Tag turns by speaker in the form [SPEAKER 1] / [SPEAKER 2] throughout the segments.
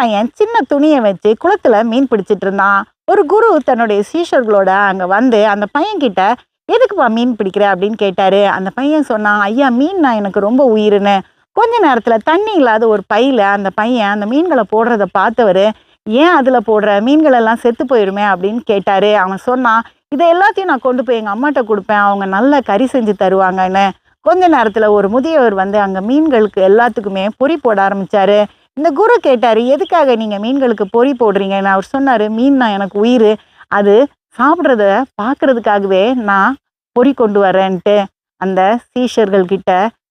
[SPEAKER 1] பையன் சின்ன துணியை வச்சு குளத்துல மீன் பிடிச்சிட்டு இருந்தான். ஒரு குரு தன்னுடைய சீஷர்களோட அங்க வந்து அந்த பையன் கிட்ட எதுக்குப்பா மீன் பிடிக்கிற? அப்படின்னு கேட்டாரு. அந்த பையன் சொன்னான் ஐயா மீன் நான் எனக்கு ரொம்ப உயிருன்னு. கொஞ்ச நேரத்துல தண்ணி இல்லாத ஒரு பையில அந்த பையன் அந்த மீன்களை போடுறத பார்த்தவர் ஏன் அதுல போடுற? மீன்கள் எல்லாம் செத்து போயிடுமே அப்படின்னு கேட்டாரு. அவன் சொன்னான் இதை எல்லாத்தையும் நான் கொண்டு போய் எங்க அம்மாட்ட கொடுப்பேன். அவங்க நல்ல கறி செஞ்சு தருவாங்கன்னு. கொஞ்ச நேரத்துல ஒரு முதியவர் வந்து அங்க மீன்களுக்கு எல்லாத்துக்குமே பொறி போட ஆரம்பிச்சாரு. இந்த குரு கேட்டார் எதுக்காக நீங்கள் மீன்களுக்கு பொறி போடுறீங்கன்னு அவர் சொன்னார் மீன் தான் எனக்கு உயிர். அது சாப்பிட்றத பார்க்குறதுக்காகவே நான் பொறி கொண்டு வரேன்ட்டு. அந்த சீஷர்கள் கிட்ட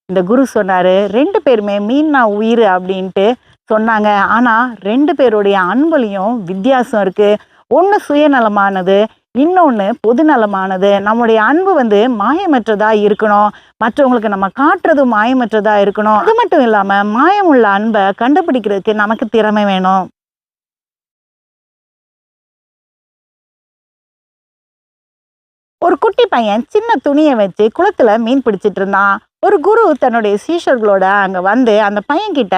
[SPEAKER 1] இந்த குரு சொன்னார் ரெண்டு பேருமே மீன் நான் உயிர் அப்படின்ட்டு சொன்னாங்க. ஆனால் ரெண்டு பேருடைய அன்புலையும் வித்தியாசம் இருக்குது ஒன்று சுயநலமானது இன்னொன்று பொதுநலமானது. நம்முடைய அன்பு வந்து மாயமற்றதா இருக்கணும். மற்றவங்களுக்கு நம்ம காட்டுறது மாயமற்றதா இருக்கணும். அது மட்டும் இல்லாமல் மாயமுள்ள அன்பை கண்டுபிடிக்கிறதுக்கு நமக்கு திறமை வேணும். ஒரு குட்டி பையன் சின்ன துணியை வச்சு குளத்துல மீன் பிடிச்சிட்டு இருந்தான். ஒரு குரு தன்னுடைய சீஷர்களோட அங்க வந்து அந்த பையன் கிட்ட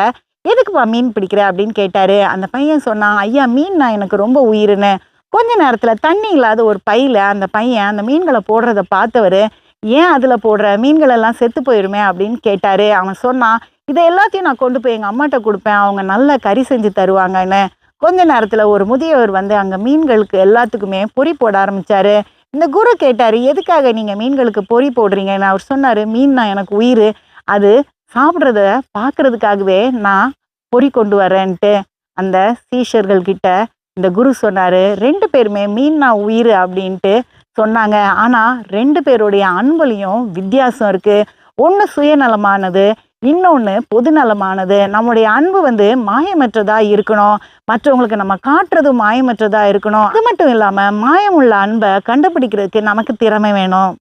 [SPEAKER 1] எதுக்குப்பா மீன் பிடிக்கிற? அப்படின்னு கேட்டாரு. அந்த பையன் சொன்னான் ஐயா மீன்னா எனக்கு ரொம்ப உயிருன்னு. கொஞ்ச நேரத்தில் தண்ணி இல்லாத ஒரு பையில் அந்த பையன் அந்த மீன்களை போடுறத பார்த்தவர் ஏன் அதில் போடுற? மீன்கள் எல்லாம் செத்து போயிடுமே அப்படின்னு கேட்டார். அவன் சொன்னான் இதை எல்லாத்தையும் நான் கொண்டு போய் எங்கள் அம்மாட்ட கொடுப்பேன். அவங்க நல்ல கறி செஞ்சு தருவாங்கன்னு. கொஞ்ச நேரத்தில் ஒரு முதியவர் வந்து அங்கே மீன்களுக்கு எல்லாத்துக்குமே பொறி போட ஆரம்பித்தார் இந்த குரு கேட்டார் எதுக்காக நீங்கள் மீன்களுக்கு பொறி போடுறீங்கன்னு? அவர் சொன்னார் மீன் தான் எனக்கு உயிர். அது சாப்பிட்றத பார்க்குறதுக்காகவே நான் பொறி கொண்டு வரேன்ட்டு. அந்த சீஷர்கள்கிட்ட இந்த குரு சொன்னார் ரெண்டு பேருமே மீன்னா உயிர் அப்படின்ட்டு சொன்னாங்க. ஆனால் ரெண்டு பேருடைய அன்புலையும் வித்தியாசம் இருக்குது ஒன்று சுயநலமானது இன்னொன்று பொதுநலமானது. நம்முடைய அன்பு வந்து மாயமற்றதாக இருக்கணும். மற்றவங்களுக்கு நம்ம காட்டுறது மாயமற்றதாக இருக்கணும். அது மட்டும் இல்லாமல் மாயமுள்ள அன்பை கண்டுபிடிக்கிறதுக்கு நமக்கு திறமை வேணும்.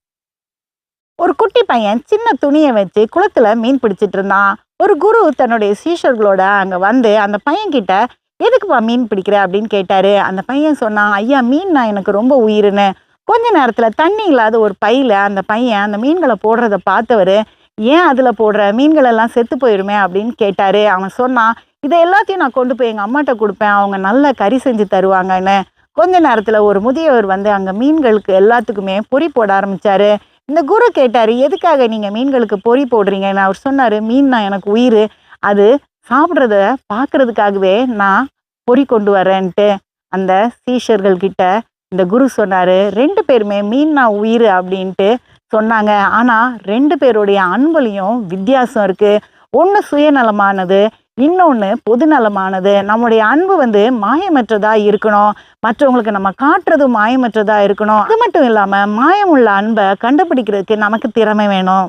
[SPEAKER 1] ஒரு குட்டி பையன் சின்ன துணியை வச்சு குளத்தில் மீன் பிடிச்சிட்டு இருந்தான். ஒரு குரு தன்னுடைய சீஷர்களோட அங்கே வந்து அந்த பையன்கிட்ட எதுக்குப்பா மீன் பிடிக்கிற? அப்படின்னு கேட்டார். அந்த பையன் சொன்னான் ஐயா மீன்னா எனக்கு ரொம்ப உயிருன்னு. கொஞ்ச நேரத்தில் தண்ணி இல்லாத ஒரு பையில் அந்த பையன் அந்த மீன்களை போடுறத பார்த்தவர் ஏன் அதில் போடுற? மீன்கள் எல்லாம் செத்து போயிடுமே அப்படின்னு கேட்டார். அவன் சொன்னான் இதை எல்லாத்தையும் நான் கொண்டு போய் எங்கள் அம்மாட்ட கொடுப்பேன். அவங்க நல்ல கறி செஞ்சு தருவாங்கன்னு. கொஞ்ச நேரத்தில் ஒரு முதியவர் வந்து அங்கே மீன்களுக்கு எல்லாத்துக்குமே பொறி போட ஆரம்பித்தார் இந்த குரு கேட்டார் எதுக்காக நீங்கள் மீன்களுக்கு பொறி போடுறீங்கன்னு? அவர் சொன்னார் மீன் நான் எனக்கு உயிர். அது சாப்பிட்றத பார்க்கறதுக்காகவே நான் பொறி கொண்டு வரேன்ட்டு அந்த சீஷர்கள் கிட்ட இந்த குரு சொன்னார். ரெண்டு பேருமே மீன்னா உயிர் அப்படின்ட்டு சொன்னாங்க. ஆனால் ரெண்டு பேருடைய அன்புலையும் வித்தியாசம் இருக்குது ஒன்று சுயநலமானது இன்னொன்று பொதுநலமானது. நம்முடைய அன்பு வந்து மாயமற்றதாக இருக்கணும். மற்றவங்களுக்கு நம்ம காட்டுறது மாயமற்றதாக இருக்கணும். அது மட்டும் இல்லாமல் மாயமுள்ள அன்பை கண்டுபிடிக்கிறதுக்கு நமக்கு திறமை வேணும்.